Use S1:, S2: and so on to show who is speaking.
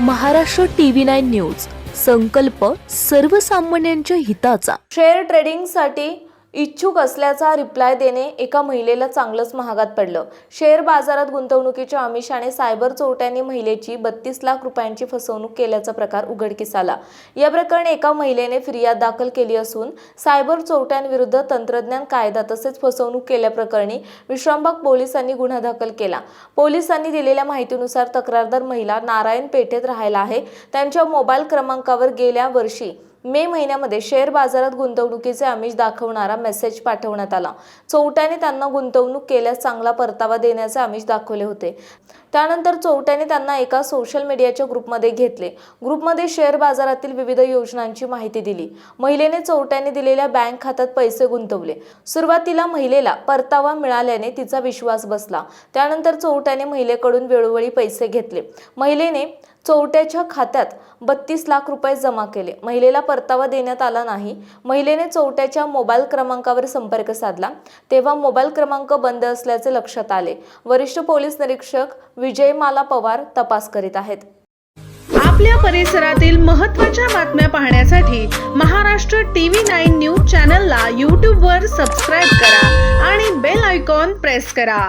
S1: Maharashtra TV nine news संकल्प सर्वसामान्यांच्या हिताचा.
S2: शेअर ट्रेडिंगसाठी इच्छुक असल्याचा रिप्लाय देणे एका महिलेला चांगलंच महागात पडलं. शेअर बाजारात गुंतवणुकीच्या आमिषाने सायबर चोरट्यांनी महिलेची बत्तीस लाख रुपयांची फसवणूक केल्याचा प्रकार उघडकीस आला या प्रकरणी एका महिलेने फिर्याद दाखल केली असून सायबर चोरट्यांविरुद्ध तंत्रज्ञान कायदा तसेच फसवणूक केल्याप्रकरणी विश्रामबाग पोलिसांनी गुन्हा दाखल केला. पोलिसांनी दिलेल्या माहितीनुसार तक्रारदार महिला नारायण पेठेत राहायला आहे. त्यांच्या मोबाईल क्रमांकावर गेल्या वर्षी मे महिन्यामध्ये शेअर बाजारात गुंतवणुकीचे आमिष दाखवणारा मेसेज पाठवण्यात आला. चौट्याने त्यांना गुंतवणूक केल्यास चांगला परतावा देण्याचे आमिष दाखवले होते. त्यानंतर चोरट्याने त्यांना एका सोशल मीडियाच्या ग्रुपमध्ये घेतले. ग्रुपमध्ये शेअर बाजारातील विविध योजनांची माहिती दिली. महिलेने चोरट्याने दिलेल्या बँक खात्यात पैसे गुंतवले. सुरुवातीला महिलेला परतावा मिळाल्याने तिचा विश्वास बसला. त्यानंतर चोरट्याने महिलेकडून वेळोवेळी पैसे घेतले. महिलेने चोरट्याच्या खात्यात बत्तीस लाख रुपये जमा केले. महिलेला परतावा देण्यात आला नाही. महिलेने चोरट्याच्या मोबाईल क्रमांकावर संपर्क साधला. तेव्हा मोबाईल क्रमांक बंद असल्याचे लक्षात आले. वरिष्ठ पोलीस निरीक्षक विजयमाला पवार तपास करीत आहेत.
S3: आपल्या परिसरातील महत्त्वाच्या बातम्या पाहण्यासाठी महाराष्ट्र टीव्ही नाईन न्यूज चॅनलला यूट्यूबवर सबस्क्राईब करा आणि बेल आयकॉन प्रेस करा.